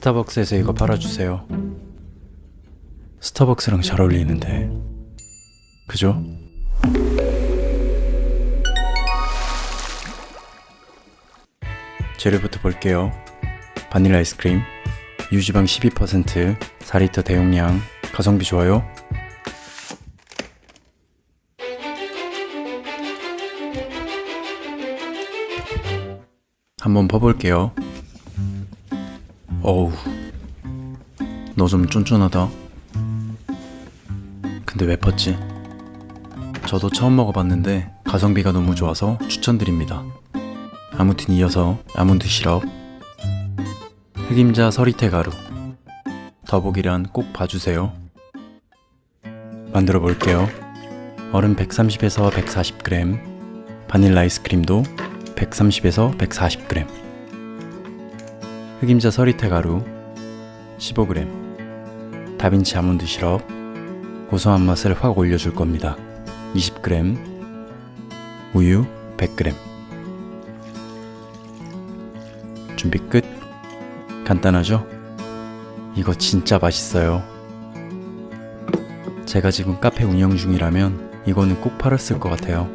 스타벅스에서 이거 팔아주세요. 스타벅스랑 잘 어울리는데. 그죠? 재료부터 볼게요. 바닐라 아이스크림, 유지방 12%, 4리터 대용량, 가성비 좋아요. 한번 퍼볼게요. 어우, 너 좀 쫀쫀하다. 근데 왜 펐지? 저도 처음 먹어봤는데 가성비가 너무 좋아서 추천드립니다. 아무튼 이어서 아몬드 시럽, 흑임자 서리태 가루, 더보기란 꼭 봐주세요. 만들어 볼게요. 얼음 130에서 140g, 바닐라 아이스크림도 130에서 140g, 흑임자 서리태 가루 15g, 다빈치 아몬드 시럽, 고소한 맛을 확 올려줄 겁니다. 20g, 우유 100g. 준비 끝. 간단하죠? 이거 진짜 맛있어요. 제가 지금 카페 운영 중이라면 이거는 꼭 팔았을 것 같아요.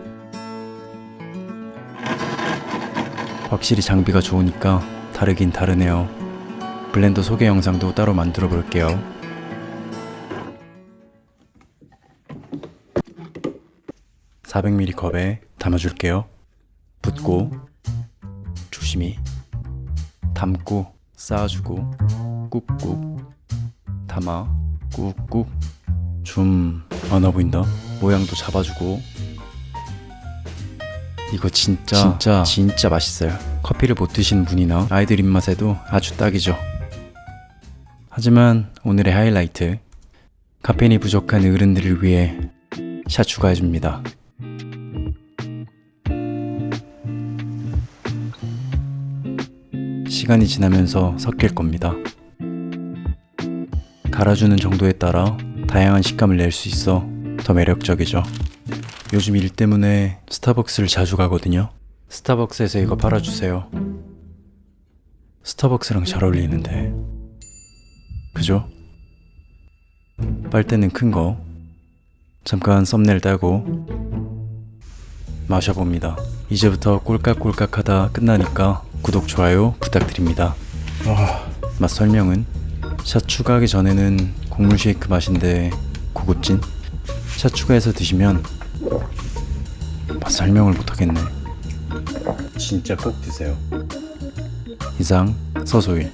확실히 장비가 좋으니까 다르긴 다르네요. 블렌더 소개 영상도 따로 만들어 볼게요. (400ml) 컵에 담아줄게요. 붓고 조심히. 담고 쌓아주고 꾹꾹 담아 꾹꾹 좀 많아 보인다. 모양도 잡아주고. 이거 진짜 진짜. 진짜 맛있어요 커피를 못 드시는 분이나 아이들 입맛에도 아주 딱이죠 하지만 오늘의 하이라이트 카페인이 부족한 어른들을 위해 샷 추가해줍니다 시간이 지나면서 섞일 겁니다. 갈아주는 정도에 따라 다양한 식감을 낼 수 있어 더 매력적이죠. 요즘 일 때문에 스타벅스를 자주 가거든요. 스타벅스에서 이거 팔아주세요. 스타벅스랑 잘 어울리는데. 그죠? 빨대는 큰 거. 잠깐 썸네일 따고 마셔봅니다. 이제부터 꼴깍꼴깍하다 끝나니까 구독, 좋아요 부탁드립니다. 맛 설명은 샷 추가하기 전에는 곡물 쉐이크 맛인데 고급진 샷 추가해서 드시면 맛 설명을 못하겠네. 진짜 꼭 드세요. 이상 서소일